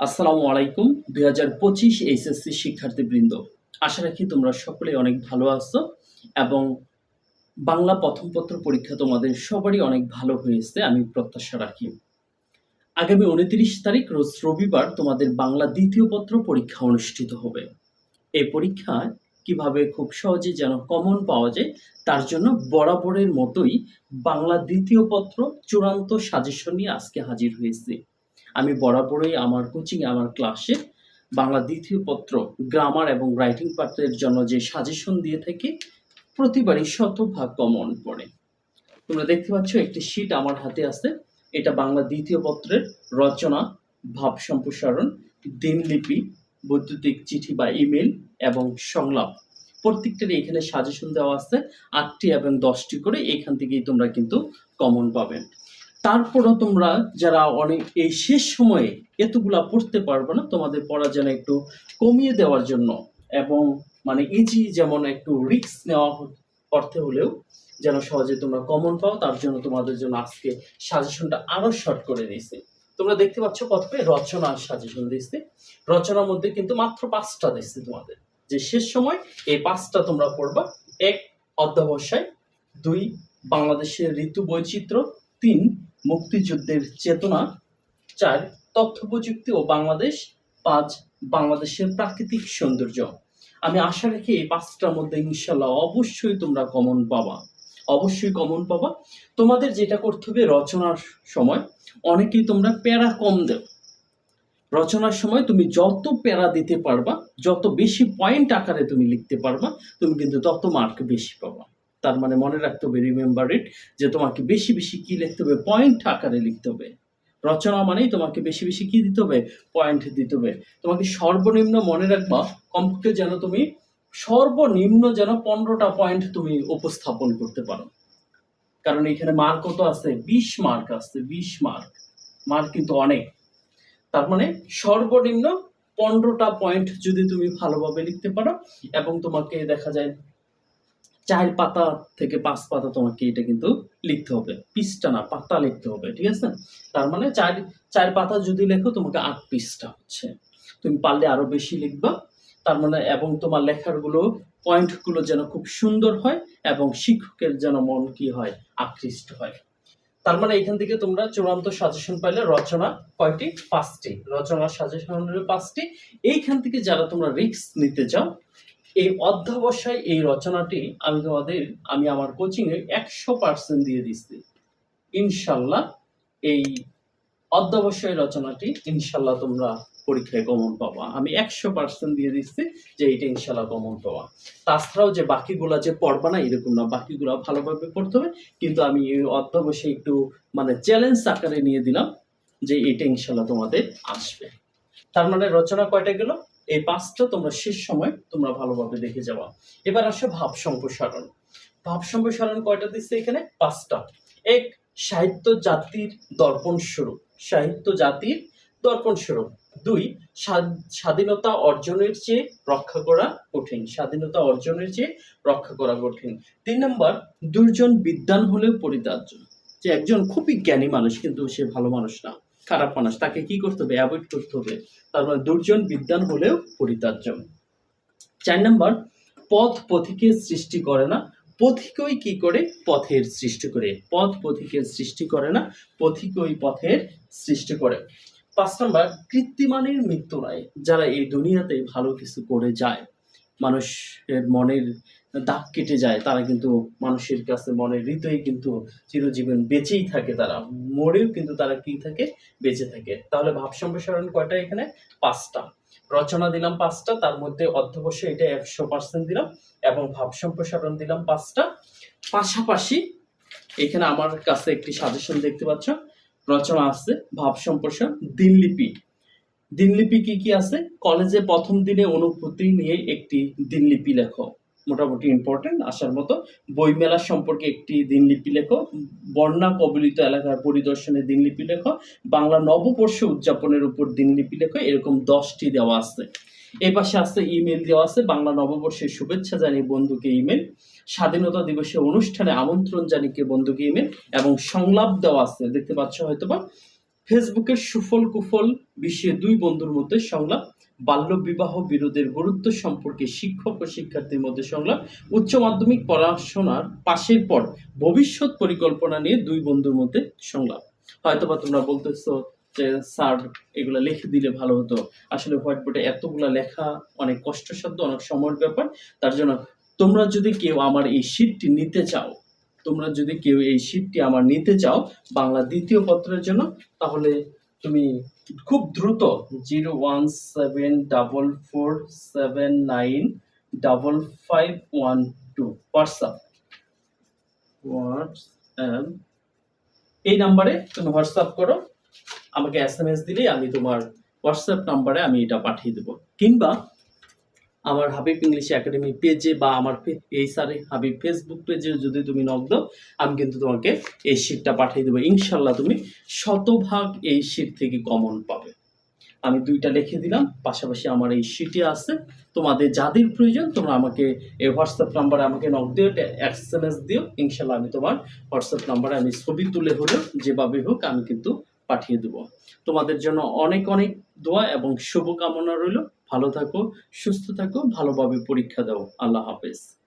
আসসালামু আলাইকুম, দুই হাজার পঁচিশ এইচএসসি শিক্ষার্থীবৃন্দ। আশা রাখি তোমরা সকলে অনেক ভালো আছো এবং বাংলা প্রথম পত্র পরীক্ষা তোমাদের সবারই অনেক ভালো হয়েছে, আমি প্রত্যাশা রাখি। আগামী উনত্রিশ তারিখ, রোজ রবিবার তোমাদের বাংলা দ্বিতীয় পত্র পরীক্ষা অনুষ্ঠিত হবে। এই পরীক্ষায় কীভাবে খুব সহজে যেন কমন পাওয়া যায়, তার জন্য বরাবরের মতোই বাংলা দ্বিতীয় পত্র চূড়ান্ত সাজেশন নিয়ে আজকে হাজির হয়েছি। আমি বরাবরই আমার কোচিং আমার ক্লাসে বাংলা দ্বিতীয় পত্র গ্রামার এবং রাইটিং পাত্রের জন্য যে সাজেশন দিয়ে থাকি, প্রতিবারই শতভাগ কমন পড়ে। তোমরা দেখতে পাচ্ছ, একটি শীট আমার হাতে আছে। এটা বাংলা দ্বিতীয় পত্রের রচনা, ভাব সম্প্রসারণ, দিনলিপি, বৈদ্যুতিক চিঠি বা ইমেল এবং সংলাপ। প্রত্যেকটারই এখানে সাজেশন দেওয়া আছে, আটটি এবং দশটি করে এখান থেকেই তোমরা কিন্তু কমন পাবে। তারপরও তোমরা যারা অনেক, এই শেষ সময়ে এতগুলা পড়তে পারবে না, তোমাদের পড়া যেন একটু কমিয়ে দেওয়ার জন্য এবং মানে ইজি যেমন একটু রিস্ক নেওয়া অর্থে হলেও যেন সহজে তোমরা কমন পাও, তার জন্য তোমাদের জন্য আজকে সাজেশনটা আরও শর্ট করে দিয়েছি। তোমরা দেখতে পাচ্ছ প্রথমে রচনা সাজেশন দিয়েছি। রচনার মধ্যে কিন্তু মাত্র পাঁচটা দিচ্ছি তোমাদের। যে শেষ সময়, এই পাঁচটা তোমরা পড়বা। এক, অধ্যাবসায়। দুই, বাংলাদেশের ঋতু বৈচিত্র্য। তিন মুক্তিযুদ্ধের চেতনা, চার তথ্য প্রযুক্তি ও বাংলাদেশ, পাঁচ, বাংলাদেশের প্রাকৃতিক সৌন্দর্য। আমি আশা রাখি এই পাঁচটার মধ্যে ইনশাল্লাহ অবশ্যই তোমরা কমন পাবা। অবশ্যই কমন পাবা। তোমাদের যেটা করতে হবে রচনার সময়, অনেকেই তোমরা প্যারা কম দেও। রচনার সময় তুমি যত প্যারা দিতে পারবা, যত বেশি পয়েন্ট আকারে তুমি লিখতে পারবা, তুমি কিন্তু তত মার্ক বেশি পাবা। তার মানে মনে রাখতে হবে রিমেম্বার ইট যে তোমাকে বেশি বেশি কি লিখতে হবে? পয়েন্ট আকারে লিখতে হবে। রচনা মানেই তোমাকে বেশি বেশি কি দিতে হবে? পয়েন্ট দিতে হবে। তোমাকে সর্বনিম্ন মনে রাখবা, কমপক্ষে যেন তুমি সর্বনিম্ন যেন পনেরোটা পয়েন্ট তুমি উপস্থাপন করতে পারো। কারণ এখানে মার্ক কত আছে? বিশ মার্ক আছে, বিশ মার্ক মার্ক কিন্তু অনেক। তার মানে সর্বনিম্ন পনেরোটা পয়েন্ট যদি তুমি ভালোভাবে লিখতে পারো, এবং তোমাকে দেখা যায় চার পাতা থেকে পাঁচ পাতা তোমাকে এটা কিন্তু লিখতে হবে। পৃষ্ঠা না, পাতা লিখতে হবে, ঠিক আছে? তার মানে চার চার পাতা যদি লেখো তোমাকে আট পৃষ্ঠা হচ্ছে। তুমি পারলে আরও বেশি লিখবা। তার মানে এবং তোমার লেখারগুলো পয়েন্টগুলো যেন খুব সুন্দর হয় এবং শিক্ষকের যেন মন কি হয়, আকৃষ্ট হয়। তার মানে এখান থেকে তোমরা চূড়ান্ত সাজেশন পাইলে রচনা কয়টি? পাঁচটি। রচনার সাজেশন পাঁচটি। এইখান থেকে যারা তোমরা রিস্ক নিতে চাও এই অধ্যাবসায়, এই রচনাটি আমি তোমাদের, আমি আমার কোচিং এ একশো পার্সেন্ট দিয়ে দিচ্ছি। ইনশাল্লাহ এই অধ্যাবসায় রচনাটি ইনশাল্লাহ তোমরা পরীক্ষায় কমন পাবা। আমি একশো পার্সেন্ট দিয়ে দিচ্ছি যে এটা ইনশাল্লাহ কমন পাওয়া তাছাড়াও যে বাকিগুলা যে পড়বা না, এরকম না, বাকিগুলো ভালোভাবে পড়তে হবে। কিন্তু আমি এই অধ্যাবসায় একটু মানে চ্যালেঞ্জ আকারে নিয়ে দিলাম যে এটা ইনশাল্লাহ তোমাদের আসবে। তার মানে রচনা কয়টা গেল? এই পাঁচটা তোমরা শেষ সময় তোমরা ভালোভাবে দেখে যাওয়া। এবার আসে ভাব সম্প্রসারণ। ভাব সম্প্রসারণ কয়টা দিচ্ছে এখানে? পাঁচটা। এক, সাহিত্য জাতির দর্পণ স্বরূপ। সাহিত্য জাতির দর্পণ স্বরূপ। দুই স্বাধীনতা অর্জনের চেয়ে রক্ষা করা কঠিন। স্বাধীনতা অর্জনের চেয়ে রক্ষা করা কঠিন। তিন নম্বর দুজন বিদ্যান হলেও পরিত্যাজ্য। যে একজন খুবই জ্ঞানী মানুষ, কিন্তু সে ভালো মানুষ না। খারাপ মানুষ তাকে কি করতে হবে? অ্যাভয়েড করতে হবে। তার মানে দুর্জন বিদ্যান হলেও পরিত্যাজ্য। চার নম্বর, পথ পথিকের সৃষ্টি করে না। পথিকই কি করে? পথের সৃষ্টি করে। পথ পথিকের সৃষ্টি করে না, পথিকই পথের সৃষ্টি করে। পাঁচ নম্বর, কৃত্রিমানের মৃত্যু নয়। যারা এই দুনিয়াতে ভালো কিছু করে যায়, মানুষের মনের দাগ কেটে যায়, তারা কিন্তু মানুষের কাছে মনের হৃদয়ে কিন্তু চিরজীবন বেঁচেই থাকে তারা। মরেও কিন্তু তারা কি থাকে? বেঁচে থাকে। তাহলে ভাব সম্প্রসারণ কয়টা এখানে? পাঁচটা। রচনা দিলাম পাঁচটা, তার মধ্যে অধ্যবশ্য এটা একশো পার্সেন্ট দিলাম এবং ভাব সম্প্রসারণ দিলাম পাঁচটা। পাশাপাশি এখানে আমার কাছে একটি সাজেশন দেখতে পাচ্ছ। রচনা আছে ভাব সম্প্রসারণ দিনলিপি। দিনলিপি কি কি আছে? কলেজে প্রথম দিনে অনুভূতি নিয়ে একটি দিনলিপি লেখো। মোটামুটি ইম্পর্টেন্ট আসার মতো। বইমেলা সম্পর্কে একটি দিনলিপি লেখো, বন্যা কবলিত এলাকার পরিদর্শনে দিনলিপি লেখো, বাংলা নববর্ষ উদযাপনের উপর দিনলিপি লেখো, এরকম দশটি দেওয়া আছে। এই পাশে আছে ইমেল দেওয়া আছে, বাংলা নববর্ষের শুভেচ্ছা জানিয়ে বন্ধুকে ইমেল স্বাধীনতা দিবসের অনুষ্ঠানে আমন্ত্রণ জানিয়ে বন্ধুকে ইমেল এবং সংলাপ দেওয়া আছে, দেখতে পাচ্ছ হয়তোবা। ফেসবুকের সুফল কুফল বিষয়ে দুই বন্ধুর মধ্যে সংলাপ বাল্য বিবাহ বিরোধের গুরুত্ব সম্পর্কে শিক্ষক ও শিক্ষার্থীর মধ্যে সংলাপ, উচ্চ মাধ্যমিক পড়াশোনার পাশের পর ভবিষ্যৎ পরিকল্পনা নিয়ে দুই বন্ধুর মধ্যে সংলাপ। হয়তোবা তোমরা বলতেছো যে, স্যার, এগুলো লিখে দিলে ভালো হতো। আসলে হোয়াইট বোর্ডে এতগুলা লেখা অনেক কষ্টসাধ্য, অনেক সময়ের ব্যাপার। তার জন্য তোমরা যদি কেউ আমার এই শীটটি নিতে চাও, তোমরা যদি কেউ এই শীটটি আমার নিতে চাও বাংলা দ্বিতীয় পত্রের জন্য, তাহলে তুমি খুব দ্রুত zero one seven double four seven nine double five one two, WhatsApp. WhatsApp এই নাম্বারে তুমি হোয়াটসঅ্যাপ করো। আমাকে এস এম এস দিলেই আমি তোমার হোয়াটসঅ্যাপ নাম্বারে আমি এটা পাঠিয়ে দেবো। কিংবা আমার হাবিব ইংলিশ একাডেমি পেজে বা আমার এই স্যারে হাবিব ফেসবুক পেজে যদি তুমি নক দাও, আমি কিন্তু তোমাকে এই শীটটা পাঠিয়ে দেবো। ইনশাল্লাহ তুমি শতভাগ এই শীট থেকে কমন পাবে। আমি দুইটা লিখে দিলাম, পাশাপাশি আমার এই শীটে আছে। তোমাদের যাদের প্রয়োজন, তোমরা আমাকে এই হোয়াটসঅ্যাপ নাম্বারে আমাকে নক দিও এস এম এস দিও। ইনশাল্লাহ আমি তোমার হোয়াটসঅ্যাপ নাম্বারে আমি ছবি তুলে হলেও যেভাবে হোক আমি কিন্তু পাঠিয়ে দেবো। তোমাদের জন্য অনেক অনেক দোয়া এবং শুভকামনা রইল। ভালো থাকো সুস্থ থাকো ভালোভাবে পরীক্ষা দাও। আল্লাহ হাফেজ।